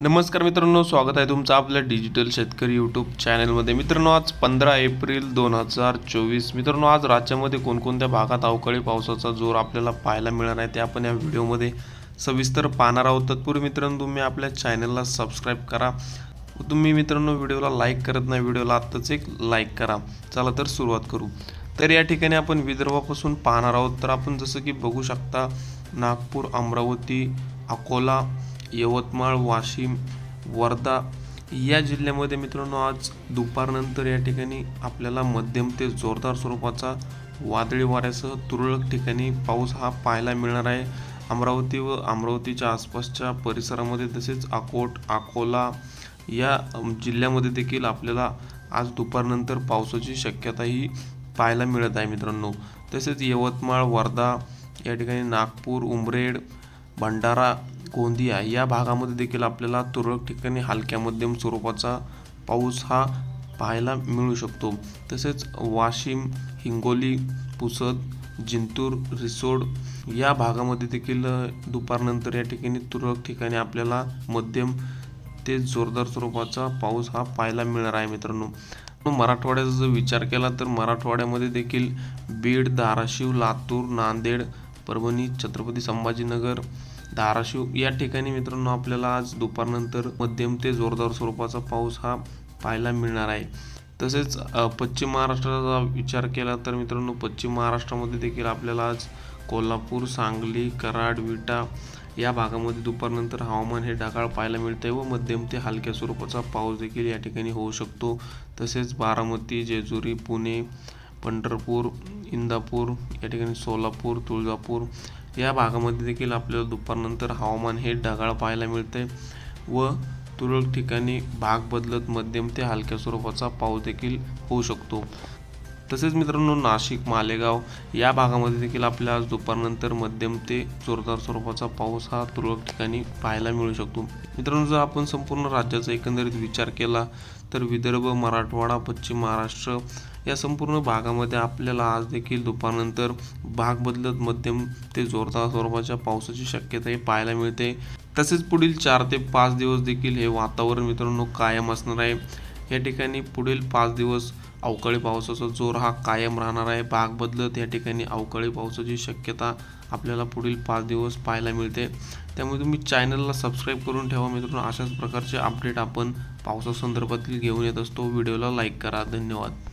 नमस्कार मित्रांनो स्वागत आहे तुमचं आपल्या डिजिटल शेतकरी यूट्यूब चॅनलमध्ये मित्रांनो आज पंधरा एप्रिल दोन हजार चोवीस. मित्रांनो आज राज्यामध्ये कोणकोणत्या भागात अवकाळी पावसाचा जोर आपल्याला पाहायला मिळणार आहे ते आपण या व्हिडिओमध्ये सविस्तर पाहणार आहोत. तत्पूर्वी मित्रांनो तुम्ही आपल्या चॅनलला सबस्क्राईब करा. तुम्ही मित्रांनो व्हिडिओला लाईक करत नाही व्हिडिओला आत्ताच एक लाईक करा. चला तर सुरुवात करू. तर या ठिकाणी आपण विदर्भापासून पाहणार आहोत. तर आपण जसं की बघू शकता नागपूर अमरावती अकोला यवतमाळ वाशिम वर्धा या जिल्ह्यामध्ये मित्रांनो आज दुपारनंतर या ठिकाणी आपल्याला मध्यम ते जोरदार स्वरूपाचा वादळी वाऱ्यासह तुरळक ठिकाणी पाऊस हा पाहायला मिळणार आहे. अमरावती व अमरावतीच्या आसपासच्या परिसरामध्ये तसेच अकोट अकोला या जिल्ह्यामध्ये देखील आपल्याला आज दुपारनंतर पावसाची शक्यताही पाहायला मिळत आहे मित्रांनो. तसेच यवतमाळ वर्धा या ठिकाणी नागपूर उमरेड भंडारा गोंदिया या भागामध्ये देखील आपल्याला तुरळक ठिकाणी हलक्या मध्यम स्वरूपाचा पाऊस हा पाहायला मिळू शकतो. तसेच वाशिम हिंगोली पुसद जिंतूर रिसोड या भागामध्ये देखील दुपारनंतर या ठिकाणी तुरळक ठिकाणी आपल्याला मध्यम ते जोरदार स्वरूपाचा पाऊस हा पाहायला मिळणार आहे मित्रांनो. मराठवाड्याचा जर विचार केला तर मराठवाड्यामध्ये देखील बीड धाराशिव लातूर नांदेड परभणी छत्रपती संभाजीनगर धाराशिव या ठिकाणी मित्रांनो आपल्याला आज दुपारनंतर मध्यम ते जोरदार स्वरूपाचा पाऊस हा पाहायला मिळणार आहे. तसेच पश्चिम महाराष्ट्राचा विचार केला तर मित्रांनो पश्चिम महाराष्ट्रामध्ये देखील आपल्याला आज कोल्हापूर सांगली कराड विटा या भागामध्ये दुपारनंतर हवामान हे ढगाळ पाहायला मिळते व मध्यम ते हलक्या स्वरूपाचा पाऊस देखील या ठिकाणी होऊ शकतो. तसेच बारामती जेजुरी पुणे पंढरपूर इंदापूर या ठिकाणी सोलापूर तुळजापूर या भागामध्ये देखील आपल्याला दुपारनंतर हवामान हे ढगाळ पाहायला मिळते व तुरळक ठिकाणी भाग बदलत मध्यम ते हलक्या स्वरूपाचा पाऊस देखील होऊ शकतो. तसेच मित्रांनो नाशिक मालेगाव या भागामध्ये देखील आपल्याला आज दुपारनंतर मध्यम ते जोरदार स्वरूपाचा पाऊस हा तुरळक ठिकाणी पाहायला मिळू शकतो. मित्रांनो जर आपण संपूर्ण राज्याचा एकंदरीत विचार केला तर विदर्भ मराठवाडा पश्चिम महाराष्ट्र या संपूर्ण भागामध्ये आपल्याला आज देखील दुपारनंतर भाग बदलत मध्यम ते जोरदार स्वरूपाच्या पावसाची शक्यताही पाहायला मिळते. तसेच पुढील चार ते पाच दिवस देखील हे वातावरण मित्रांनो कायम असणार आहे. या ठिकाणी पुढील पाच दिवस अवकाळी पावसाचा जोर हा कायम राहणार आहे. भाग बदलत या ठिकाणी अवकाळी पावसाची शक्यता आपल्याला पुढील पाच दिवस पाहायला मिळते. त्यामुळे तुम्ही चॅनलला सबस्क्राईब करून ठेवा. मित्रांनो अशाच प्रकारचे अपडेट आपण पावसासंदर्भातील घेऊन येत असतो. व्हिडिओला लाईक करा. धन्यवाद.